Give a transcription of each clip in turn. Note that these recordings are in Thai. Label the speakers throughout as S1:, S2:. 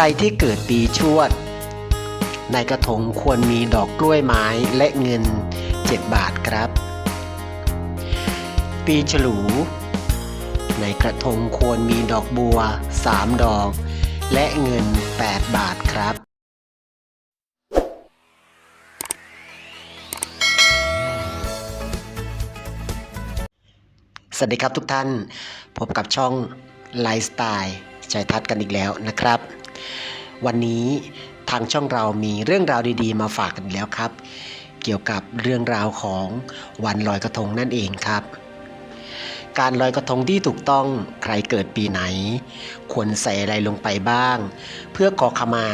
S1: รที่เกิดปีชวด ในกระทงควรมีดอกกล้วยไม้และเงิน 7 บาทครับ ปีฉลู ในกระทงควรมีดอกบัว 3 ดอก และเงิน 8 บาทครับสวัสดีครับทุกท่าน พบกับช่องไลฟ์สไตล์ใจทัดกันอีกแล้วนะครับ วันนี้ทางช่องเรามีเรื่องราวดีๆ มาฝากกันแล้วครับ เกี่ยวกับเรื่องราวของวันลอยกระทงนั่นเองครับ การลอยกระทงที่ถูกต้องใครเกิดปีไหน ควรใส่อะไรลงไปบ้าง เพื่อขอขมา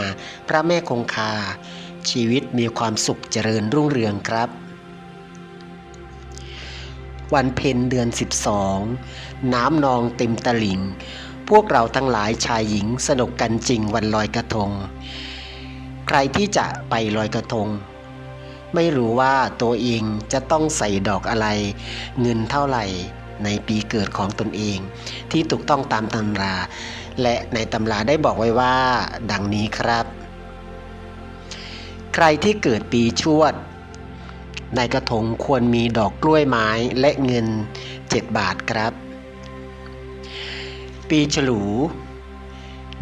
S1: พระแม่คงคา ชีวิตมีความสุขเจริญรุ่งเรืองครับ วันเพ็ญเดือน 12 น้ำนองเต็มตลิ่ง พวกเราทั้งหลายชายหญิงสนุกกันจริงวันลอยกระทง ใครที่จะไปลอยกระทง ไม่รู้ว่าตัวเองจะต้องใส่ดอกอะไร เงินเท่าไหร่ในปีเกิดของตนเอง ที่ถูกต้องตามตำรา และในตำราได้บอกไว้ว่า ดังนี้ครับ ใครที่เกิดปีชวด ในกระทงควรมีดอกกล้วยไม้และเงิน 7 บาทครับ ปีฉลู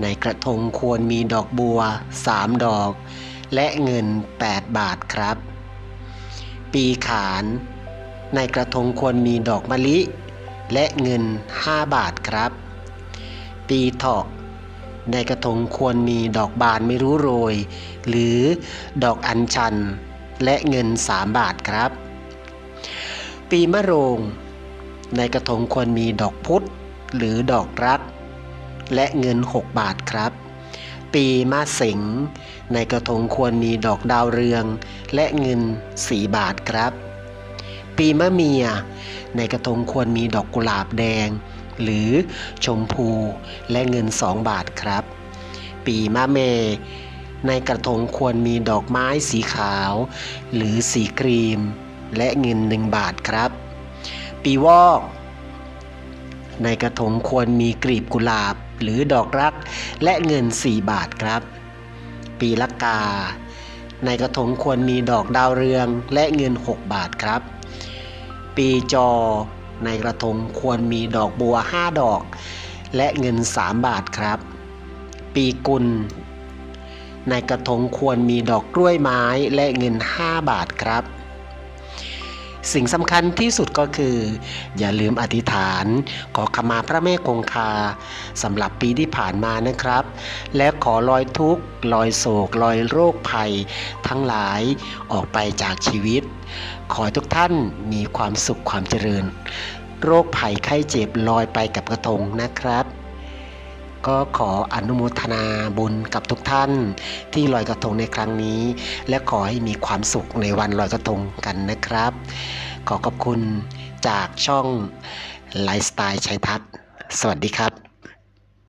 S1: ในกระทงควรมีดอกบัว 3 ดอก และเงิน 8 บาทครับ ปีขาน ในกระทงควรมีดอกมะลิ และเงิน 5 บาทครับ ปีเถาะในกระทงควรมีดอกบานไม่รู้โรย หรือดอกอัญชัน และเงิน 3 บาทครับ ปีมะโรง ในกระทงควรมีดอกพุธ หรือดอกรัก และเงิน 6 บาทครับ ปีมะเสงในกระทงควรมีดอกดาวเรือง และเงิน 4 บาทครับ ปีมะเมีย ในกระทงควรมีดอกกุหลาบแดง หรือชมพูและเงิน 2 บาทครับ ปีมะเมในกระทงควรมีดอกไม้สีขาว หรือสีครีม และเงิน1บาทครับ ปีวอก ในกระทงควรมีกลีบกุหลาบหรือดอกรักและเงิน 4 บาทครับ ปีละกา ในกระทงควรมีดอกดาวเรืองและเงิน 6 บาทครับ ปีจอ ในกระทงควรมีดอกบัว 5 ดอก และเงิน 3 บาทครับ ปีกุล ในกระทงควรมีดอกกล้วยไม้และเงิน 5 บาทครับ สิ่งสำคัญที่สุดก็คือ อย่าลืมอธิษฐาน ขอขมาพระแม่คงคาสำหรับปีที่ผ่านมานะครับ และขอลอยทุกข์ลอยโศกลอยโรคภัย ทั้งหลายออกไปจากชีวิต ขอให้ทุกท่านมีความสุขความเจริญ โรคภัยไข้เจ็บลอยไปกับกระทงนะครับ ก็ขออนุโมทนาบุญกับทุกท่าน ที่ลอยกระทงในครั้งนี้ และขอให้มีความสุขในวันลอยกระทงกันนะครับ ขอขอบคุณจากช่องไลฟ์สไตล์ชัยทัศน์สวัสดีครับ